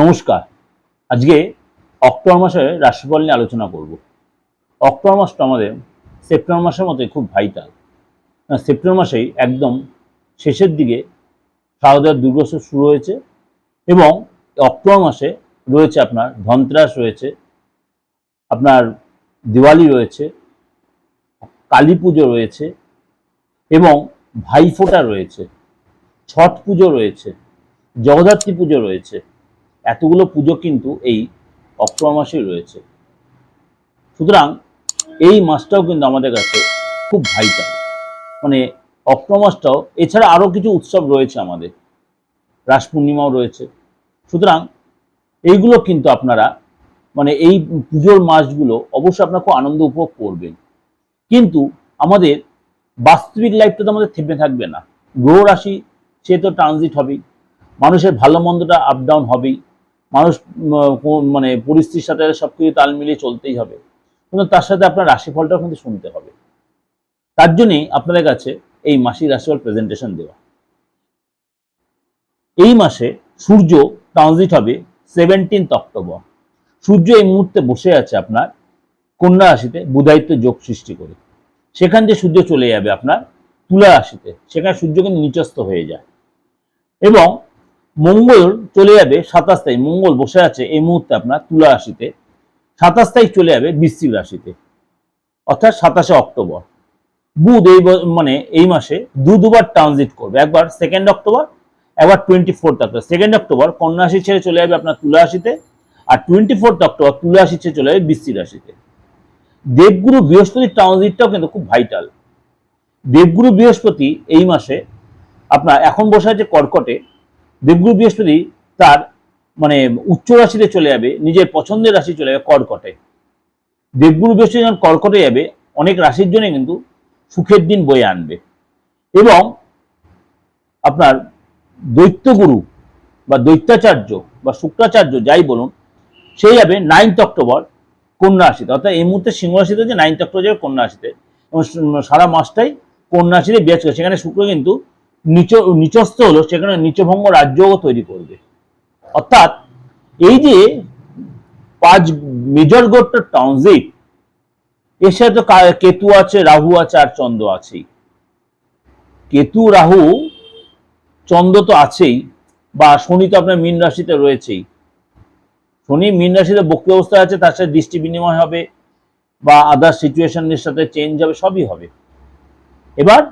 নমস্কার। আজকে অক্টোবর মাসের রাশিফল নিয়ে আলোচনা করব। অক্টোবর মাসটা আমাদের সেপ্টেম্বর মাসের মতোই খুব ভাইটাল সেপ্টেম্বর মাসেই একদম শেষের দিকে শারদীয় দুর্গোৎসব শুরু হয়েছে এবং অক্টোবর মাসে রয়েছে আপনার ধনত্রাস রয়েছে, আপনার দিওয়ালি রয়েছে, কালী পুজো রয়েছে এবং ভাইফোঁটা রয়েছে, ছট পুজো রয়েছে, জগদ্ধাত্রী পুজো রয়েছে। এতগুলো পুজো কিন্তু এই অক্টোবর মাসেই রয়েছে। সুতরাং এই মাসটাও কিন্তু আমাদের কাছে খুব ভাইটাল মানে অক্টোবর মাসটাও, এছাড়া আরও কিছু উৎসব রয়েছে আমাদের। রাস পূর্ণিমাও রয়েছে। সুতরাং এইগুলো কিন্তু আপনারা মানে এই পুজোর মাসগুলো অবশ্যই আপনারা খুব আনন্দ উপভোগ করবেন। কিন্তু আমাদের বাস্তবিক লাইফটা তো আমাদের থেমে থাকবে না। গ্রহ রাশি, সে তো ট্রানজিট হবেই। মানুষের ভালো মন্দটা আপ ডাউন হবেই। মানুষ মানে পরিস্থিতির সাথে সব কিছু তাল মিলিয়ে চলতেই হবে। কিন্তু তার সাথে আপনার রাশিফলটাও কিন্তু শুনতে হবে। তার জন্যই আপনাদের কাছে এই মাসিক রাশিফল প্রেজেন্টেশন দেওয়া। এই মাসে সূর্য ট্রানজিট হবে সেভেন্টিন্থ অক্টোবর সূর্য এই মুহূর্তে বসে আছে আপনার কন্যা রাশিতে বুধায়িত্ব যোগ সৃষ্টি করে। সেখান দিয়ে সূর্য চলে যাবে আপনার তুলা রাশিতে। সেখানে সূর্য কিন্তু নিচস্থ হয়ে যায়। এবং মঙ্গল চলে যাবে সাতাশ তারিখ। মঙ্গল বসে আছে এই মুহূর্তে আপনার তুলা রাশিতে। সাতাশ তারিখ চলে যাবে বৃশ্চিক রাশিতে। অর্থাৎ সাতাশে অক্টোবর। বুধ এই মানে এই মাসে দু দুবার ট্রানজিট করবে। একবার সেকেন্ড অক্টোবর, একবার twenty fourth October. Second October কন্যা রাশি ছেড়ে চলে যাবে আপনার তুলা রাশিতে আর টোয়েন্টি ফোর্থ অক্টোবর তুলা রাশি ছেড়ে চলে যাবে বৃশ্চিক রাশিতে। দেবগুরু বৃহস্পতির ট্রানজিটটাও কিন্তু খুব ভাইটাল দেবগুরু বৃহস্পতি এই মাসে আপনার এখন বসে আছে কর্কটে। দেবগুরু বৃহস্পতি তার মানে উচ্চ রাশিতে চলে যাবে, নিজের পছন্দের রাশি চলে যাবে কর্কটে। দেবগুরু বৃহস্পতি যখন কর্কটে যাবে, অনেক রাশির জন্য কিন্তু সুখের দিন বয়ে আনবে। এবং আপনার দৈত্যগুরু বা দৈত্যাচার্য বা শুক্রাচার্য যাই বলুন সেই যাবে নাইনথ অক্টোবর কন্যা রাশিতে। অর্থাৎ এই মুহূর্তে সিংহ রাশিতে যে নাইনথ অক্টোবর যাবে কন্যা রাশিতে। এবং সারা মাসটাই কন্যা রাশিতে বিরাজ করে, সেখানে শুক্র কিন্তু নিচ, নিচস্থ হলো, সেখানে নিচভঙ্গ রাজ্যও তৈরি করবে। অর্থাৎ এই যে পাঁচ মেজর গোট্ট ট্রানজিট এর সাথে কেতু আছে, রাহু আছে, আর চন্দ্র আছেই। কেতু, রাহু, চন্দ্র তো আছেই, বা শনি তো আপনার মীন রাশিতে রয়েছেই। শনি মীন রাশিতে বক্রি অবস্থায় আছে, তার সাথে দৃষ্টি বিনিময় হবে, বা আদার সিচুয়েশনের সাথে চেঞ্জ হবে, সবই হবে। এবার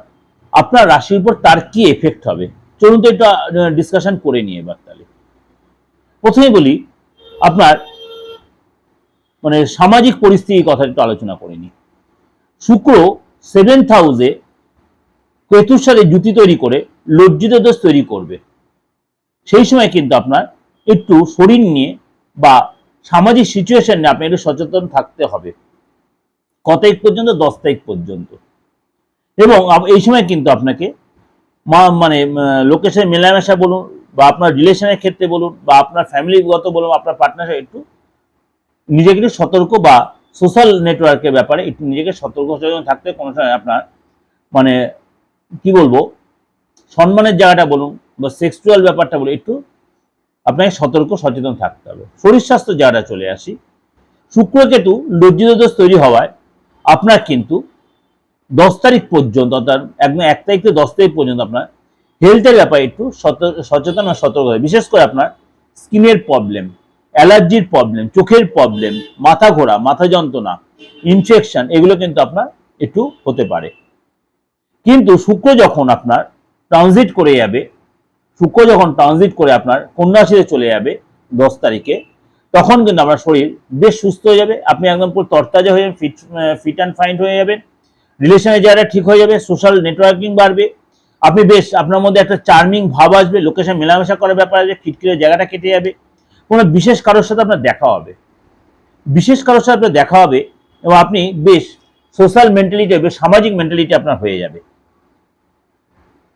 আপনার রাশির উপর তার কি এফেক্ট হবে? চলুন তো এটা ডিসকাশন করে নিয়ে এবার তাহলে। প্রথমে বলি, আপনার মানে সামাজিক পরিস্থিতির কথা একটু আলোচনা করে নিই। শুক্র সেভেন্থ হাউসে কেতুর সাথে জুতি তৈরি করে, লজ্জিত দোষ তৈরি করবে। সেই সময় কিন্তু আপনার একটু শরীর নিয়ে বা সামাজিক সিচুয়েশন নিয়ে আপনি একটু সচেতন থাকতে হবে। কত তারিখ পর্যন্ত? দশ তারিখ পর্যন্ত। এবং এই সময় কিন্তু আপনাকে মানে লোকের সাথে মেলামেশা বলুন বা আপনার রিলেশনের ক্ষেত্রে বলুন বা আপনার ফ্যামিলিগত বলুন, আপনার পার্টনার একটু নিজেকে একটু সতর্ক বা সোশ্যাল নেটওয়ার্কের ব্যাপারে একটু নিজেকে সতর্ক সচেতন থাকতে কোনো সময় আপনার মানে কি বলব, সম্মানের জায়গাটা বলুন বা সেক্সুয়াল ব্যাপারটা বলুন, একটু আপনাকে সতর্ক সচেতন থাকতে হবে। শরীর স্বাস্থ্য জায়গাটা চলে আসি। শুক্র কেতু লজ্জিত দোষ তৈরি হওয়ায় আপনার কিন্তু দশ তারিখ পর্যন্ত, অর্থাৎ একদম এক তারিখ থেকে দশ তারিখ পর্যন্ত আপনার হেলথের ব্যাপারে একটু সচেতন আর সতর্ক হবে বিশেষ করে আপনার স্কিনের প্রবলেম অ্যালার্জির প্রবলেম চোখের প্রবলেম মাথা ঘোরা, মাথা যন্ত্রণা ইনফেকশন এগুলো কিন্তু আপনার একটু হতে পারে। কিন্তু শুক্র যখন আপনার ট্রানজিট করে যাবে, শুক্র যখন ট্রানজিট করে আপনার কন্যা রাশিতে চলে যাবে দশ তারিখে, তখন কিন্তু আপনার শরীর বেশ সুস্থ হয়ে যাবে, আপনি একদম পুরো তরতাজা হয়ে যাবেন ফিট ফিট অ্যান্ড ফাইন হয়ে যাবেন। রিলেশনের জায়গাটা ঠিক হয়ে যাবে সোশ্যাল নেটওয়ার্কিং বাড়বে। আপনি বেশ, আপনার মধ্যে একটা চার্মিং ভাব আসবে লোকের সাথে মেলামেশা করার ব্যাপার আসবে খিটখিটের জায়গাটা কেটে যাবে। কোনো বিশেষ কারোর সাথে আপনার দেখা হবে। বিশেষ কারোর সাথে আপনার দেখা হবে এবং আপনি বেশ সোশ্যাল মেন্টালিটি বেশ সামাজিক মেন্টালিটি আপনার হয়ে যাবে।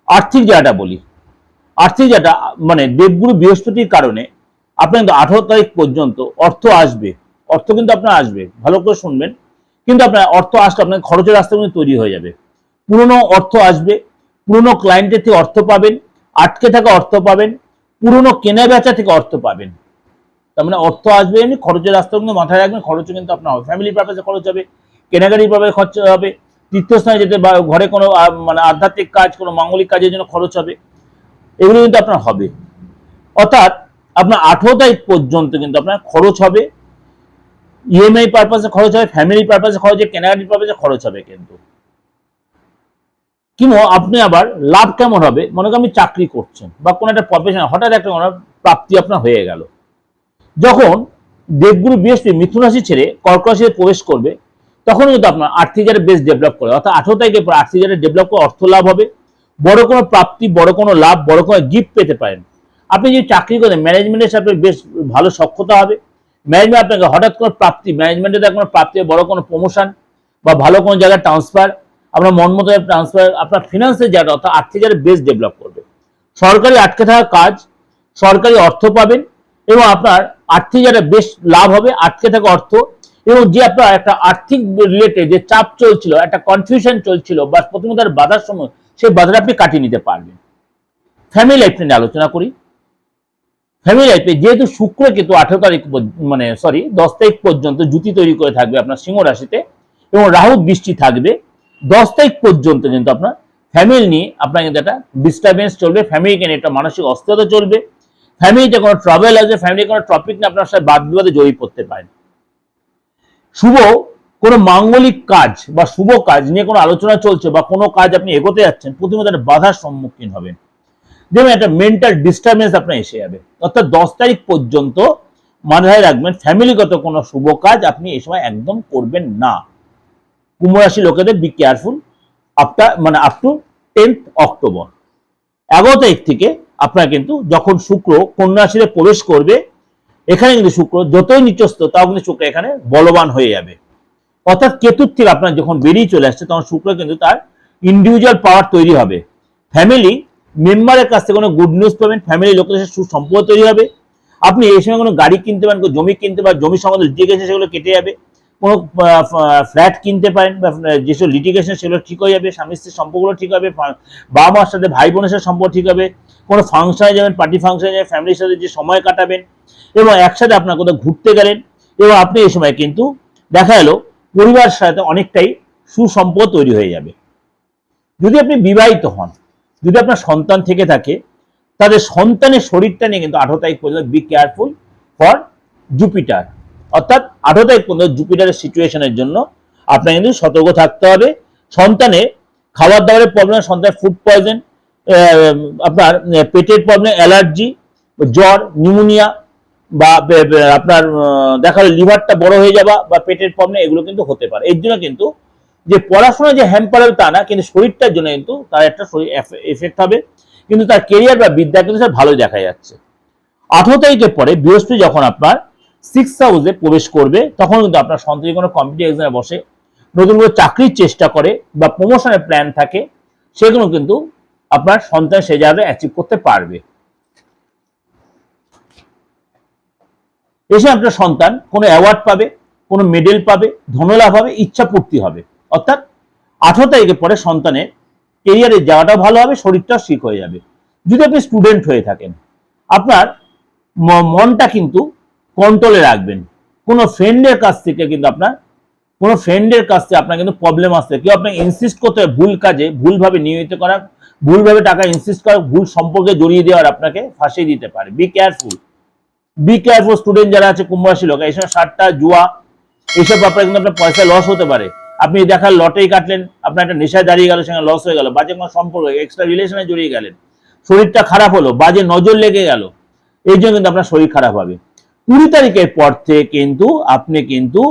আর্থিক জায়গাটা বলি। আর্থিক জায়গাটা মানে দেবগুরু বৃহস্পতির কারণে আপনার কিন্তু আঠারো তারিখ পর্যন্ত অর্থ আসবে। অর্থ কিন্তু আপনার আসবে। ভালো করে শুনবেন। কিন্তু আপনার অর্থ আসলে আপনার খরচের রাস্তা কিন্তু তৈরি হয়ে যাবে। পুরনো অর্থ আসবে, পুরনো ক্লায়েন্টের থেকে অর্থ পাবেন, আটকে থাকা অর্থ পাবেন, পুরনো কেনা বেচা থেকে অর্থ পাবেন। তার মানে অর্থ আসবে এমনি, খরচের রাস্তা কিন্তু মাথায় রাখবেন, খরচও কিন্তু আপনার হবে। ফ্যামিলি পারপাসে খরচ হবে কেনাকাটির পারপাসে খরচ হবে, তীর্থস্থানে যেতে বা ঘরে কোনো মানে আধ্যাত্মিক কাজ, কোনো মাঙ্গলিক কাজের জন্য খরচ হবে, এগুলো কিন্তু আপনার হবে। অর্থাৎ আপনার আঠেরো তারিখ পর্যন্ত কিন্তু আপনার খরচ হবে ইএমআই পারপাসে খরচ হবে ফ্যামিলি পারপাসে খরচ হবে কেনাকাটির পারপাসে খরচ হবে কিন্তু। কিন্তু আপনি আবার লাভ কেমন হবে? মনে করেন আপনি চাকরি করছেন বা কোনো একটা প্রফেশন হঠাৎ একটা প্রাপ্তি আপনার হয়ে গেল। যখন দেবগুরু বৃহস্পতি মিথুন রাশি ছেড়ে কর্ক রাশিতে প্রবেশ করবে, তখন কিন্তু আপনার আর্থিক জায়গায় বেশ ডেভেলপ করে। অর্থাৎ আঠেরো তারিখের পর আর্থিক জায়গায় ডেভেলপ করে অর্থ লাভ হবে। বড় কোনো প্রাপ্তি, বড় কোনো লাভ, বড় কোনো গিফট পেতে পারেন। আপনি যদি চাকরি করেন ম্যানেজমেন্টের সাথে বেশ ভালো সক্ষতা হবে। ম্যানেজমেন্ট আপনাকে হঠাৎ কোনো প্রাপ্তি ম্যানেজমেন্টে ম্যানেজমেন্টের কোনো প্রাপ্তি বড় কোনো প্রমোশন বা ভালো কোনো জায়গায় ট্রান্সফার আপনার মন মতো ট্রান্সফার আপনার ফিনান্সের জায়গাটা অর্থাৎ আর্থিক জায়গায় বেশ ডেভেলপ করবে। সরকারি আটকে থাকা কাজ, সরকারি অর্থ পাবেন এবং আপনার আর্থিক জায়গায় বেশ লাভ হবে, আটকে থাকা অর্থ এবং যে আপনার একটা আর্থিক রিলেটেড যে চাপ চলছিল, একটা কনফিউশন চলছিল বা প্রথমত বাধার সময় সেই বাধাটা আপনি কাটিয়ে নিতে পারবেন। ফ্যামিলি লাইফ নিয়ে আলোচনা করি। ফ্যামিলি লাইফে যেহেতু শুক্র কিন্তু আঠেরো তারিখ মানে সরি দশ তারিখ পর্যন্ত জুতি তৈরি করে থাকবে আপনার সিংহ রাশিতে এবং রাহু বৃষ্টি থাকবে, দশ তারিখ পর্যন্ত কিন্তু আপনার ফ্যামিলি নিয়ে আপনার কিন্তু একটা ডিস্টারবেন্স চলবে ফ্যামিলিকে নিয়ে একটা মানসিক অস্থিরতা চলবে ফ্যামিলিতে কোনো ট্রাভেল আছে ফ্যামিলি কোনো টপিক নিয়ে আপনার সাথে বাদ বিবাদে জড়িয়ে পড়তে পারেন শুভ, কোনো মাঙ্গলিক কাজ বা শুভ কাজ নিয়ে কোনো আলোচনা চলছে বা কোনো কাজ আপনি এগোতে যাচ্ছেন প্রথমত একটা বাধার সম্মুখীন হবেন। দেখবেন একটা মেন্টাল ডিস্টারবেন্স আপনার এসে যাবে। অর্থাৎ দশ তারিখ পর্যন্ত মাথায় রাখবেন ফ্যামিলিগত কোনো শুভ কাজ আপনি এই সময় একদম করবেন না। কুম্ভ রাশি লোকেদের বি কেয়ারফুল আফটার মানে আপ টু টেন্থ অক্টোবর এগারো তারিখ থেকে আপনার কিন্তু যখন শুক্র কন্যা রাশিতে প্রবেশ করবে, এখানে কিন্তু শুক্র যতই নিচস্ত তাও কিন্তু শুক্র এখানে বলবান হয়ে যাবে। অর্থাৎ কেতুর থেকে আপনার যখন বেরিয়ে চলে আসছে, তখন শুক্র কিন্তু তার ইন্ডিভিজুয়াল পাওয়ার তৈরি হবে। ফ্যামিলি মেম্বারের কাছ থেকে কোনো গুড নিউজ পাবেন ফ্যামিলি লোকের সাথে সুসম্পর্ক তৈরি হবে। আপনি এই সময় কোনো গাড়ি কিনতে পারেন, কোনো জমি কিনতে পারেন, জমি সংক্রান্ত লিটিগেশন সেগুলো কেটে যাবে। কোনো ফ্ল্যাট কিনতে পারেন বা যেসব লিটিগেশন সেগুলো ঠিক হয়ে যাবে, স্বামী স্ত্রীর সম্পর্কগুলো ঠিক হবে বাবা মার সাথে ভাই বোনের সাথে সম্পর্ক ঠিক হবে, কোনো ফাংশনে যাবেন পার্টি ফাংশনে যাবেন ফ্যামিলির সাথে যে সময় কাটাবেন, এবং একসাথে আপনার কোথাও ঘুরতে গেলেন, এবং আপনি এই সময় কিন্তু দেখা গেল পরিবারের সাথে অনেকটাই সুসম্পর্ক তৈরি হয়ে যাবে। যদি আপনি বিবাহিত হন যদি আপনার সন্তান থেকে থাকে, তাদের সন্তানের শরীরটা নিয়ে কিন্তু আঠারো তারিখ পর্যন্ত বি কেয়ারফুল ফর জুপিটার অর্থাৎ আঠারো তারিখ পর্যন্ত জুপিটারের সিচুয়েশনের জন্য আপনার কিন্তু সতর্ক থাকতে হবে। সন্তানের খাবার দাবারের প্রবলেম সন্তানের ফুড পয়জন আপনার পেটের প্রবলেম অ্যালার্জি জ্বর নিউমোনিয়া বা আপনার দেখা লিভারটা বড় হয়ে যাওয়া বা পেটের প্রবলেম এগুলো কিন্তু হতে পারে। এর জন্য কিন্তু যে পড়াশোনা যে হ্যাম্পার হবে তা না, কিন্তু শরীরটার জন্য কিন্তু তার একটা শরীর এফেক্ট হবে। কিন্তু তার কেরিয়ার বা বিদ্যা কিন্তু স্যার ভালোই দেখা যাচ্ছে। আঠারো তারিখের পরে বৃহস্পতি যখন আপনার সিক্স হাউসে প্রবেশ করবে, তখন কিন্তু আপনার সন্তান কোনো কম্পিটিভ এক্সামে বসে, নতুন করে চাকরির চেষ্টা করে বা প্রমোশনের প্ল্যান থাকে, সেগুলো কিন্তু আপনার সন্তান সে জায়গায় অ্যাচিভ করতে পারবে। এসে আপনার সন্তান কোনো অ্যাওয়ার্ড পাবে, কোনো মেডেল পাবে, ধনলাভ হবে ইচ্ছা পূর্তি হবে। অর্থাৎ আঠারো তারিখের পরে সন্তানের কেরিয়ারের যাওয়াটাও ভালো হবে, শরীরটাও ঠিক হয়ে যাবে। যদি আপনি স্টুডেন্ট হয়ে থাকেন, আপনার মনটা কিন্তু কন্ট্রোলে রাখবেন। কোনো ফ্রেন্ডের কাছ থেকে কিন্তু আপনার, কোনো ফ্রেন্ডের কাছ থেকে আপনার কিন্তু প্রবলেম আসছে। কেউ আপনাকে ইনসিস্ট করতে হবে ভুল কাজে, ভুলভাবে নিয়মিত করা ভুলভাবে টাকা ইনসিস্ট করা ভুল সম্পর্কে জড়িয়ে দেওয়ার আপনাকে ফাঁসিয়ে দিতে পারে। Be careful be careful student যারা আছে কুম্ভ রাশি লোক এইসব সাতটা জুয়া, এইসব ব্যাপারে কিন্তু আপনার পয়সা লস হতে পারে। আপনি দেখার লটেই কাটলেন, আপনার একটা নেশায় দাঁড়িয়ে গেল সেখানে লস হয়ে গেল, বাজে কোনো সম্পর্ক এক্সট্রা রিলেশনে জড়িয়ে গেলেন। শরীরটা খারাপ হলো, বাজে নজর লেগে গেল। এই জন্য কিন্তু আপনার শরীর খারাপ হবে। কুড়ি তারিখের পর থেকে কিন্তু আপনি কিন্তু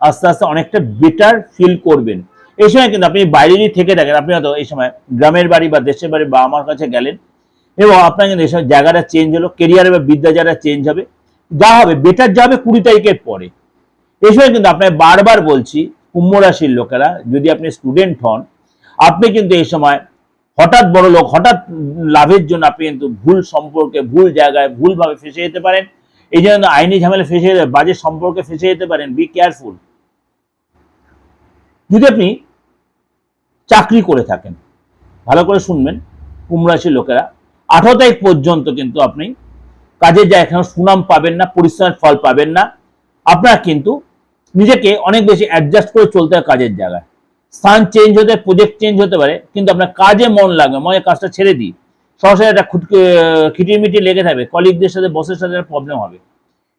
আস্তে আস্তে অনেকটা বেটার ফিল করবেন। এই সময় কিন্তু আপনি বাইরে থেকে থাকেন আপনি হয়তো এই সময় গ্রামের বাড়ি বা দেশের বাড়ি বা আমার কাছে গেলেন, এবং আপনার কিন্তু এই সময় জায়গাটা চেঞ্জ হলো কেরিয়ারে বা বিদ্যা জায়গাটা চেঞ্জ হবে। যা হবে বেটার যা হবে কুড়ি তারিখের পরে। এই সময় কিন্তু আপনাকে বারবার বলছি কুম্ভ রাশির লোকেরা যদি আপনি স্টুডেন্ট হন, আপনি কিন্তু এই সময় হঠাৎ বড় লোক, হঠাৎ লাভের জন্য আপনি কিন্তু ভুল সম্পর্কে, ভুল জায়গায় ভুলভাবে ফেসে যেতে পারেন। এই জন্য আইনি ঝামেলা ফেসে যেতে, বাজে সম্পর্কে ফেসে যেতে পারেন। বি কেয়ারফুল যদি আপনি চাকরি করে থাকেন, ভালো করে শুনবেন কুম্ভ রাশির লোকেরা, আঠারো তারিখ পর্যন্ত কিন্তু আপনি কাজের এখানে সুনাম পাবেন না, পরিশ্রমের ফল পাবেন না। আপনার কিন্তু নিজেকে অনেক বেশি অ্যাডজাস্ট করে চলতে হয় কাজের জায়গায়। স্থান চেঞ্জ হতে প্রজেক্ট চেঞ্জ হতে পারে, কিন্তু আপনার কাজে মন লাগবে, মনে কাজটা ছেড়ে দিই। সরাসরি একটা খিটিমিটি লেগে থাকবে কলিগদের সাথে বসের সাথে প্রবলেম হবে।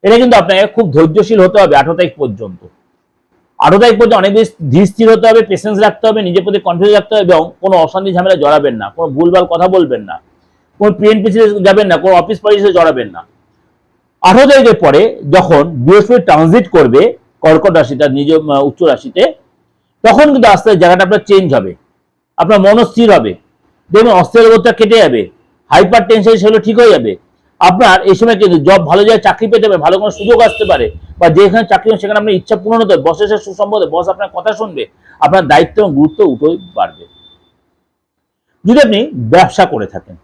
এটা কিন্তু আপনাকে খুব ধৈর্যশীল হতে হবে আঠারো তারিখ পর্যন্ত। আঠারো তারিখ পর্যন্ত অনেক বেশি ধীর স্থির হতে হবে পেশেন্স রাখতে হবে, নিজের প্রতি কনফিডেন্স রাখতে হবে এবং কোনো অশান্তি ঝামেলা জড়াবেন না, কোনো ভুলভাল কথা বলবেন না, কোনো পিএনপিসি যাবেন না, কোনো অফিস পলিসে জড়াবেন না। আঠারো তারিখের পরে যখন বৃহস্পতি ট্রানজিট করবে কর্কট রাশিটা, নিজ উচ্চ রাশিতে, তখন কিন্তু আস্তে জায়গাটা আপনার চেঞ্জ হবে। আপনার মনস্থির হবে। দেখবেন অস্থিরতা কেটে যাবে। হাইপার টেনশন সেগুলো ঠিক হয়ে যাবে। আপনার এই সময় কিন্তু জব ভালো জায়গায় চাকরি পেতে পারে, ভালো কোনো সুযোগ আসতে পারে, বা যেখানে চাকরি সেখানে আপনার ইচ্ছা পূরণ হতে হবে বসের সাথে বস আপনার কথা শুনবে, আপনার দায়িত্ব এবং গুরুত্ব উঠেই বাড়বে। যদি আপনি ব্যবসা করে থাকেন,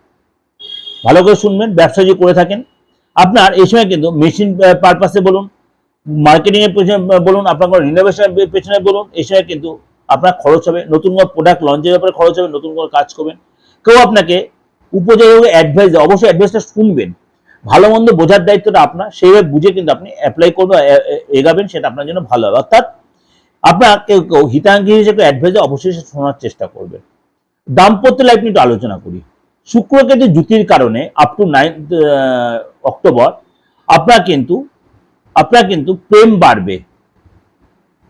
ভালো করে শুনবেন, ব্যবসা যদি করে থাকেন, আপনার এই সময় কিন্তু মেশিন পারপাসে বলুন মার্কেটিং এর পেছনে বলুন, আপনার কোনো পেছনে বলুন এই কিন্তু আপনার খরচ হবে, নতুন কোনো প্রোডাক্ট লঞ্চের ব্যাপারে খরচ হবে, নতুন কোনো কাজ করবেন। কেউ আপনাকে উপযোগী অ্যাডভাইস অবশ্যই অ্যাডভাইসটা শুনবেন। ভালো মন্দ বোঝার দায়িত্বটা আপনার, সেইভাবে বুঝে কিন্তু আপনি অ্যাপ্লাই করবেন এগাবেন, সেটা আপনার জন্য ভালো হবে। অর্থাৎ আপনার কেউ কেউ হিতাঙ্গি হিসেবে অ্যাডভাইস অবশ্যই শোনার চেষ্টা করবেন দাম্পত্য লাইফ নিয়ে একটু আলোচনা করি। শুক্র কেতু জুতির কারণে আপ টু নাইন্থ অক্টোবর, আপনার কিন্তু আপনার কিন্তু প্রেম বাড়বে।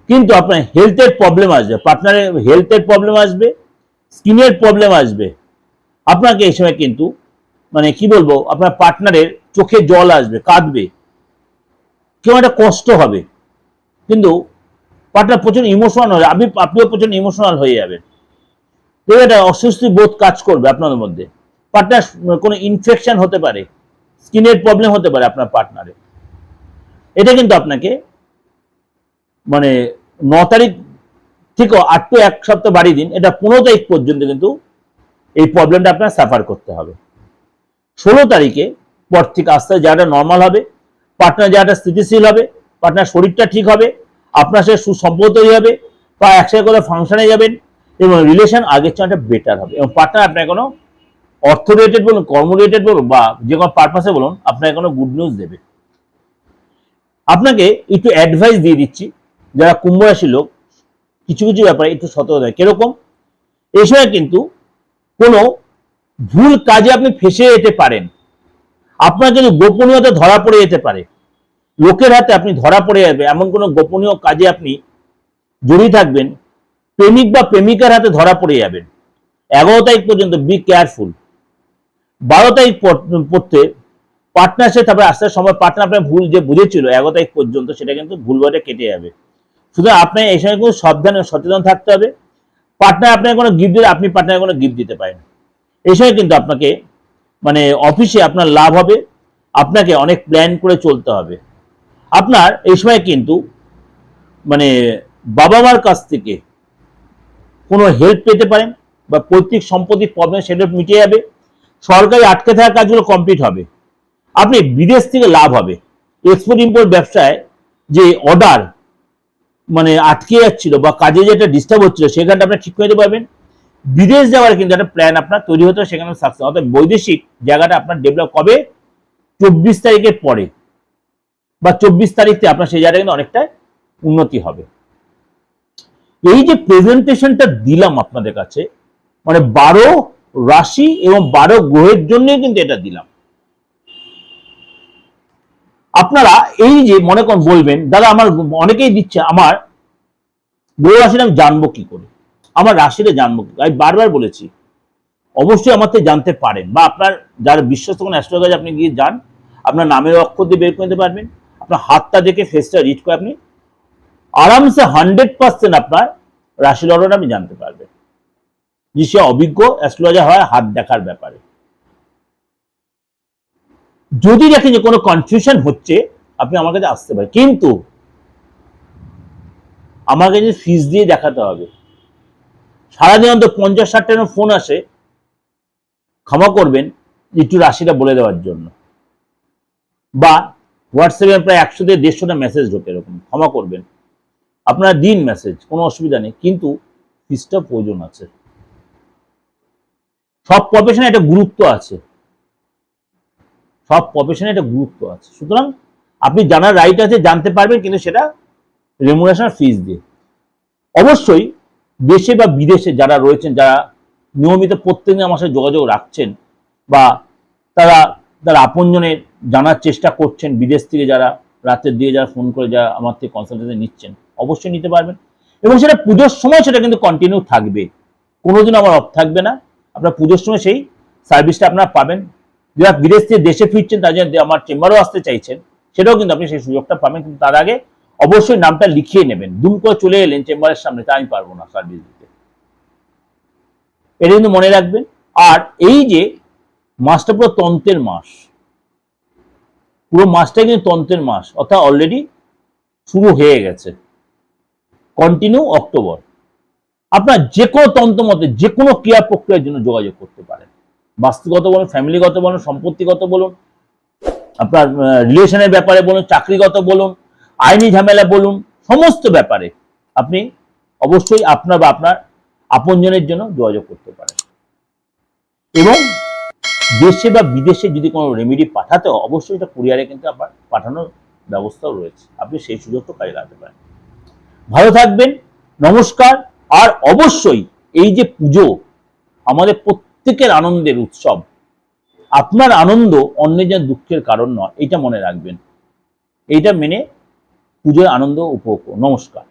কিন্তু আপনার হেলথের প্রবলেম আসবে। পার্টনারের হেলথের প্রবলেম আসবে স্কিনের প্রবলেম আসবে। আপনাকে এই সময় কিন্তু মানে কি বলব, আপনার পার্টনারের চোখে জল আসবে, কাঁদবে। কেউ একটা কষ্ট হবে। কিন্তু পার্টনার প্রচুর ইমোশনাল হবে আপনি, আপনিও প্রচুর ইমোশনাল হয়ে যাবেন। দেখবে একটা অস্বস্তি বোধ কাজ করবে আপনাদের মধ্যে। পার্টনার কোনো ইনফেকশন হতে পারে স্কিনের প্রবলেম হতে পারে আপনার পার্টনারের এটা কিন্তু আপনাকে মানে ন তারিখ ঠিক আট টু এক সপ্তাহ বাড়িয়ে দিন, এটা পনেরো তারিখ পর্যন্ত কিন্তু এই প্রবলেমটা আপনার সাফার করতে হবে। ষোলো তারিখে পর থেকে আস্তে জায়গাটা নর্মাল হবে পার্টনার জায়গাটা স্থিতিশীল হবে পার্টনার শরীরটা ঠিক হবে, আপনার সাথে সুসম্পর্ক তৈরি হবে, বা একসাথে করে ফাংশনে যাবেন এবং রিলেশন আগের চেয়ে বেটার হবে। এবং পার্টনার আপনার কোনো অর্থ রিলেটেড বলুন কর্ম রিলেটেড বলুন, বা যে কোনো পারপাসে বলুন, আপনাকে কোনো গুড নিউজ দেবে। আপনাকে একটু অ্যাডভাইস দিয়ে দিচ্ছি। যারা কুম্ভ রাশির লোক, কিছু কিছু ব্যাপারে একটু সতর্ক থাকে কীরকম? এই সময় কিন্তু কোনো ভুল কাজে আপনি ফেসে যেতে পারেন। আপনার কিন্তু গোপনীয়তা ধরা পড়ে যেতে পারে। লোকের হাতে আপনি ধরা পড়ে যাবে। এমন কোনো গোপনীয় কাজে আপনি জড়িয়ে থাকবেন। প্রেমিক বা প্রেমিকার হাতে ধরা পড়ে যাবেন। এগারো তারিখ পর্যন্ত বি কেয়ারফুল বারো তারিখ পর- পড়তে পার্টনারশিপ তারপরে আস্তে সময় পার্টনার আপনার ভুল যে বুঝেছিল এগারো তারিখ পর্যন্ত সেটা কিন্তু ভুল ভুলভাবে কেটে যাবে। সুতরাং আপনার এই সময় কিন্তু সাবধান সচেতন থাকতে হবে। পার্টনার আপনাকে কোনো গিফট দিলে, আপনি পার্টনার কোনো গিফট দিতে পারেন এই সময় কিন্তু আপনাকে মানে অফিসে আপনার লাভ হবে, আপনাকে অনেক প্ল্যান করে চলতে হবে। আপনার এই সময় কিন্তু মানে বাবা মার কাছ থেকে কোনো হেল্প পেতে পারেন বা পৈতৃক সম্পত্তির প্রবলেম সেটা মিটে যাবে। সরকারি আটকে থাকা কাজগুলো কমপ্লিট হবে। আপনি বিদেশ থেকে লাভ হবে। এক্সপোর্ট ইম্পোর্ট ব্যবসায় যে অর্ডার মানে আটকে যাচ্ছিল বা কাজে যেটা ডিস্টার্ব হচ্ছিল, সেখানটা আপনি ঠিক করে দিতে পারবেন। বিদেশ যাওয়ার কিন্তু একটা প্ল্যান আপনার তৈরি হতে সেখানে সাকসেস অর্থাৎ বৈদেশিক জায়গাটা আপনার ডেভেলপ কবে? চব্বিশ তারিখের পরে। বা চব্বিশ তারিখে আপনার সেই জায়গাটা কিন্তু অনেকটা উন্নতি হবে। এই যে প্রেজেন্টেশনটা দিলাম আপনাদের কাছে মানে বারো রাশি এবং বারো গ্রহের জন্য কিন্তু এটা দিলাম। আপনারা এই যে মনে করেন বলবেন, দাদা আমার অনেকেই দিচ্ছে, আমার গ্রহ রাশিটা আমি জানব কি করে? আমার রাশিটা জানব কি? আমি বারবার বলেছি, অবশ্যই আমার থেকে জানতে পারেন বা আপনার যারা বিশ্বস্ত কোনো অ্যাস্ট্রোলজার আপনি গিয়ে যান, আপনার নামের অক্ষর দিয়ে বের করে পারবেন, আপনার হাতটা দেখে ফেসটা রিড করে আপনি আরামসে হান্ড্রেড পার্সেন্ট আপনার রাশির অর্ডার আপনি জানতে পারবেন। যে সে অভিজ্ঞ অ্যাস্ট্রোলজার হয়, হাত দেখার ব্যাপারে। যদি দেখেন যে কোনো কনফিউশন হচ্ছে, আপনি আমার কাছে আসতে পারেন। কিন্তু আমার কাছে ফিস দিয়ে দেখাতে হবে। সারাদিন অন্তত পঞ্চাশ ষাট টাকা ফোন আসে, ক্ষমা করবেন, একটু রাশিটা বলে দেওয়ার জন্য। বা হোয়াটসঅ্যাপে প্রায় একশো থেকে দেড়শোটা মেসেজ ঢোকে এরকম, ক্ষমা করবেন। আপনারা দিন মেসেজ কোনো অসুবিধা নেই, কিন্তু ফিসটা প্রয়োজন আছে। সব প্রফেশনে একটা গুরুত্ব আছে। সব প্রফেশনে এটা গুরুত্ব আছে। সুতরাং আপনি জানার রাইট আছে, জানতে পারবেন, কিন্তু সেটা রেমুনেশন ফিস দিয়ে। অবশ্যই দেশে বা বিদেশে যারা রয়েছেন, যারা নিয়মিত প্রত্যেকদিন আমার সাথে যোগাযোগ রাখছেন বা তারা তারা আপনজনের জানার চেষ্টা করছেন, বিদেশ থেকে যারা রাতের দিকে যারা ফোন করে, যারা আমার থেকে কনসালটেন্সি নিচ্ছেন, অবশ্যই নিতে পারবেন। এবং সেটা পুজোর সময় সেটা কিন্তু কন্টিনিউ থাকবে। কোনোদিন আমার অফ থাকবে না। আপনার পুজোর সময় সেই সার্ভিসটা আপনারা পাবেন। যারা বিদেশ থেকে দেশে ফিরছেন, তার জন্য আমার চেম্বারও আসতে চাইছেন, সেটাও কিন্তু আপনি সেই সুযোগটা পাবেন। কিন্তু তার আগে অবশ্যই নামটা লিখিয়ে নেবেন। দুম করে চলে এলেন চেম্বারের সামনে, তা আমি পারব না সার্ভিস দিতে। এটা কিন্তু মনে রাখবেন। আর এই যে মাসটা পুরো তন্ত্রের মাস, পুরো মাসটাই কিন্তু তন্ত্রের মাস, অর্থাৎ অলরেডি শুরু হয়ে গেছে। কন্টিনিউ অক্টোবর আপনার যে কোনো তন্ত্র মতে যে কোনো ক্রিয়া প্রক্রিয়ার জন্য যোগাযোগ করতে পারেন। বাস্তুগত বলুন ফ্যামিলিগত বলুন সম্পত্তিগত বলুন আপনার রিলেশনের ব্যাপারে বলুন চাকরিগত বলুন আইনি ঝামেলা বলুন, সমস্ত ব্যাপারে আপনি অবশ্যই আপনার বা আপনার আপনজনের জন্য যোগাযোগ করতে পারেন। এবং দেশে বা বিদেশে যদি কোনো রেমেডি পাঠাতে অবশ্যই এটা কুরিয়ারে কিন্তু আপনার পাঠানোর ব্যবস্থাও রয়েছে। আপনি সেই সুযোগটা কাজে লাগাতে পারেন। ভালো থাকবেন, নমস্কার, আর অবশ্যই এই যে পুজো, আমাদের প্রত্যেকের আনন্দের উৎসব। আপনার আনন্দ অন্যের যা দুঃখের কারণ নয়, এটা মনে রাখবেন। এইটা মেনে পুজোর আনন্দ উপভোগ নমস্কার।